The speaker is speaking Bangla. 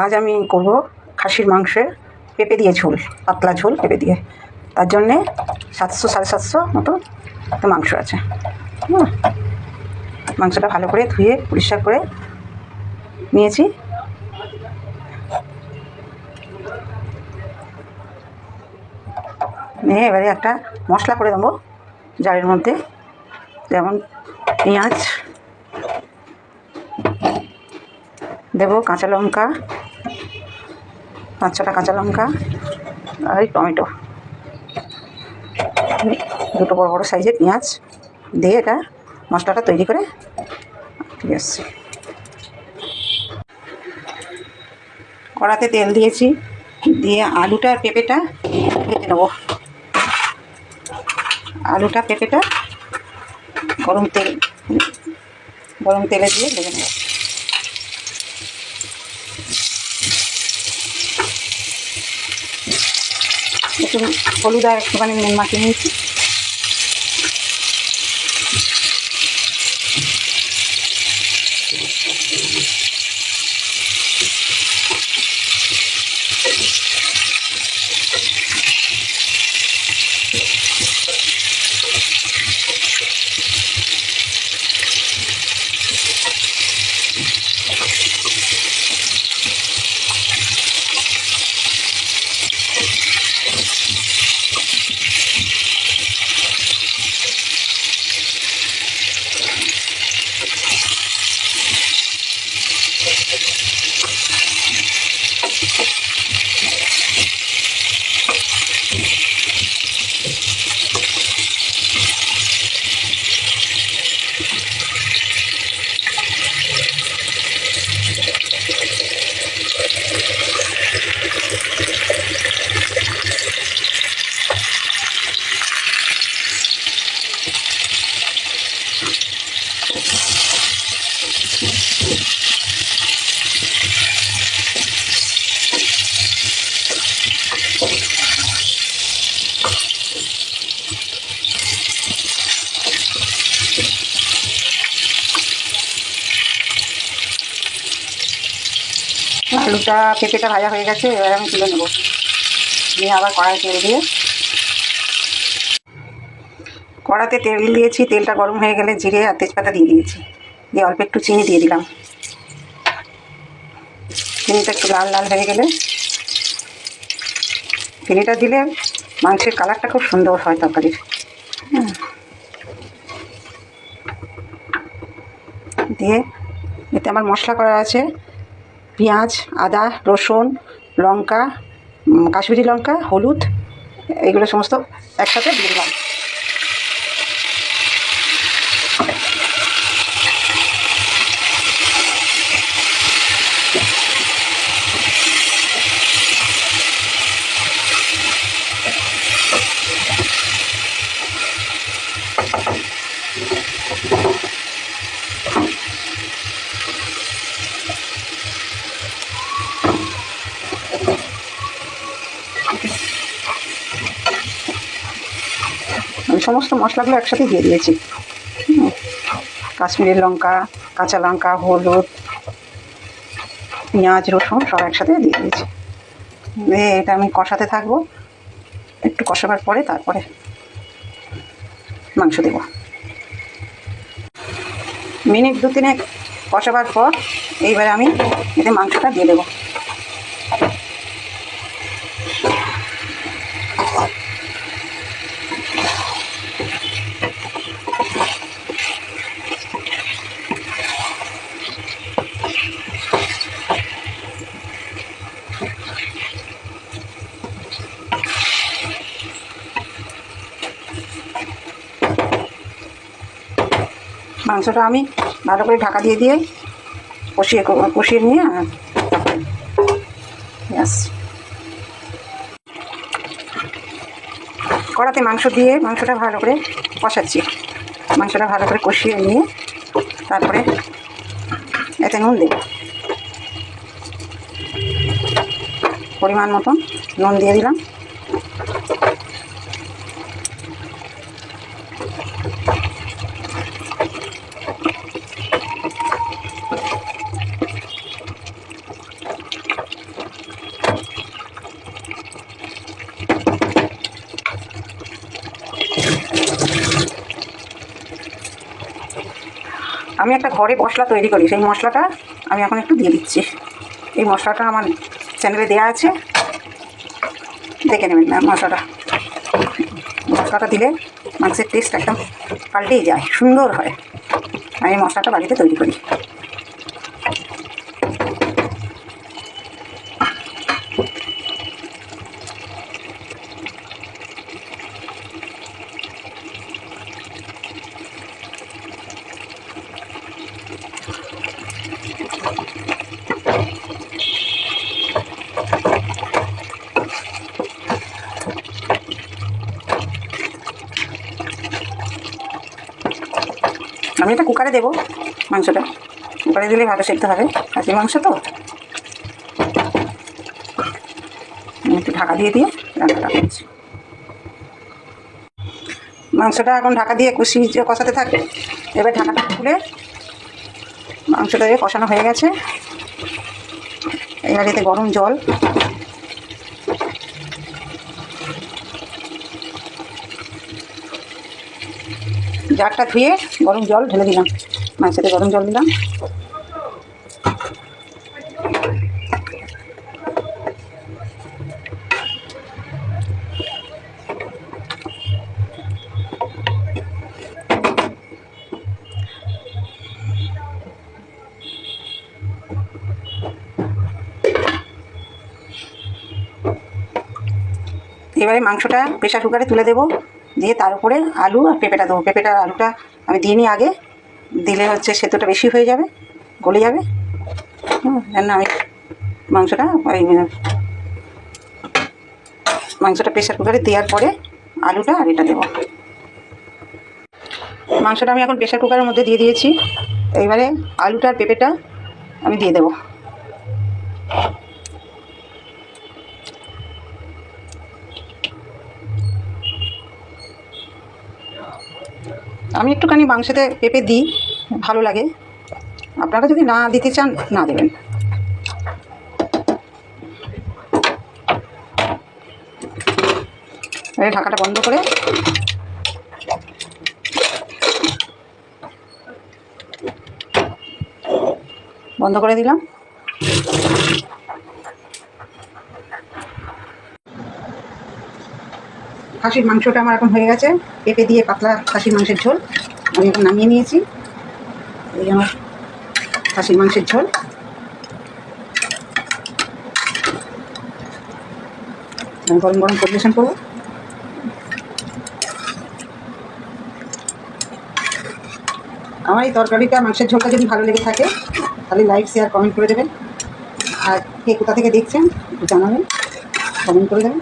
আজ আমি করব খাসির মাংসের পেঁপে দিয়ে ঝোল, পাতলা ঝোল পেঁপে দিয়ে। তার জন্যে সাতশো সাড়ে সাতশো মতো মাংস আছে। হুম। মাংসটা ভালো করে ধুয়ে, পরিষ্কার করে নিয়েছি। নিয়ে এবারে একটা মশলা করে দেবো জারের মধ্যে। যেমন পেঁয়াজ, দেবো কাঁচা লঙ্কা পাঁচ কাঁচা লঙ্কা আর টমেটো। দুটো বড় বড় সাইজের পেঁয়াজ দিয়ে এটা মশলাটা তৈরি করে ঠিক আছে কড়াতে তেল দিয়েছি, দিয়ে আলুটা আর পেঁপেটা ভেজে নেব। আলুটা, পেঁপেটা গরম তেল, গরম তেলে দিয়ে ভেজে নেব। একটু হলুদ আর একটুখানি নুন নিয়েছি। আলুটা পেঁপেটা ভাজা হয়ে গেছে, এবার আমি তুলে নেব। নিয়ে আবার কড়াই তেল দিয়ে। কড়াতে তেল দিয়েছি, তেলটা গরম হয়ে গেলে জিরে আর তেজপাতা দিয়ে দিয়েছি। দিয়ে অল্প একটু চিনি দিয়ে দিলাম। চিনিটা একটু লাল লাল হয়ে গেলে চিনিটা দিলে মাংসের কালারটা খুব সুন্দর হয় তরকারির। দিয়ে এতে আমার মশলা করা আছে পেঁয়াজ, আদা, রসুন, লঙ্কা কাশ্মীরি লঙ্কা, হলুদ, এগুলো সমস্ত একসাথে দিয়ে দিলাম সমস্ত মশলাগুলো একসাথে দিয়ে দিয়েছি। কাশ্মীরি লঙ্কা, কাঁচা লঙ্কা, হলুদ, পেঁয়াজ, রসুন সব একসাথে দিয়ে দিয়েছি। দিয়ে এটা আমি কষাতে থাকব। একটু কষাবার পরে তারপরে মাংস দেবো। মিনিট দু তিনেক কষাবার পর এইবারে আমি এতে মাংসটা দিয়ে দেবো। মাংসটা আমি ভালো করে ঢাকা দিয়ে দিয়ে কষিয়ে কষিয়ে নিয়ে কড়াতে মাংস দিয়ে মাংসটা ভালো করে কষাচ্ছি। মাংসটা ভালো করে কষিয়ে নিয়ে তারপরে এতে নুন দেব। পরিমাণ মতন নুন দিয়ে দিলাম। আমি একটা ঘরে মশলা তৈরি করি, সেই মশলাটা আমি এখন একটু দিয়ে দিচ্ছি। এই মশলাটা আমার চ্যানেলে দেওয়া আছে। দেখে নেবেন না মশলাটা। মশলাটা দিলে মাংসের টেস্ট একদম পাল্টেই যায়, সুন্দর হয়। আমি মশলাটা বাড়িতে তৈরি করি। আমি এটা কুকারে দেবো মাংসটা। কুকারে দিলে ভালো সেদ্ধ হবে। খাসির মাংস তো? একটু ঢাকা দিয়ে দিয়ে রান্নাটা করছি। মাংসটা এখন ঢাকা দিয়ে কষি কষাতে থাকে এবার ঢাকাটা খুলে মাংসটা দিয়ে কষানো হয়ে গেছে। এবার এতে গরম জল। জারটা ধুয়ে গরম জল ঢেলে দিলাম। মাংসতে গরম জল দিলাম। এবারে মাংসটা প্রেশার কুকারে তুলে দেবো। দিয়ে তার উপরে আলু আর পেঁপেটা দেবো। পেঁপেটা আলুটা আমি দিয়ে নিই আগে। দিলে হচ্ছে সেদ্ধটা বেশি হয়ে যাবে, গলে যাবে। না আমি মাংসটা ওই, মাংসটা প্রেশার কুকারে দেওয়ার পরে আলুটা আর এটা দেবো। মাংসটা আমি এখন প্রেশার কুকারের মধ্যে দিয়ে দিয়েছি। এইবারে আলুটা আর পেঁপেটা আমি দিয়ে দেবো। আমি একটুখানি মাংসতে পেঁপে দিই, ভালো লাগে। আপনারা যদি না দিতে চান, না দেবেন। ঢাকাটা বন্ধ করে। বন্ধ করে দিলাম। খাসির মাংসটা আমার এখন হয়ে গেছে। পেঁপে দিয়ে পাতলা খাসির মাংসের ঝোল। আমি এখন নামিয়ে নিয়েছি। এই আমার খাসির মাংসের ঝোল। গরম গরম পরিবেশন করব। আমার এই তরকারিটা, মাংসের ঝোলটা যদি ভালো লেগে থাকে, তাহলে লাইক শেয়ার কমেন্ট করে দেবেন। আর কে কোথা থেকে দেখছেন, একটু জানাবেন কমেন্ট করে দেবেন।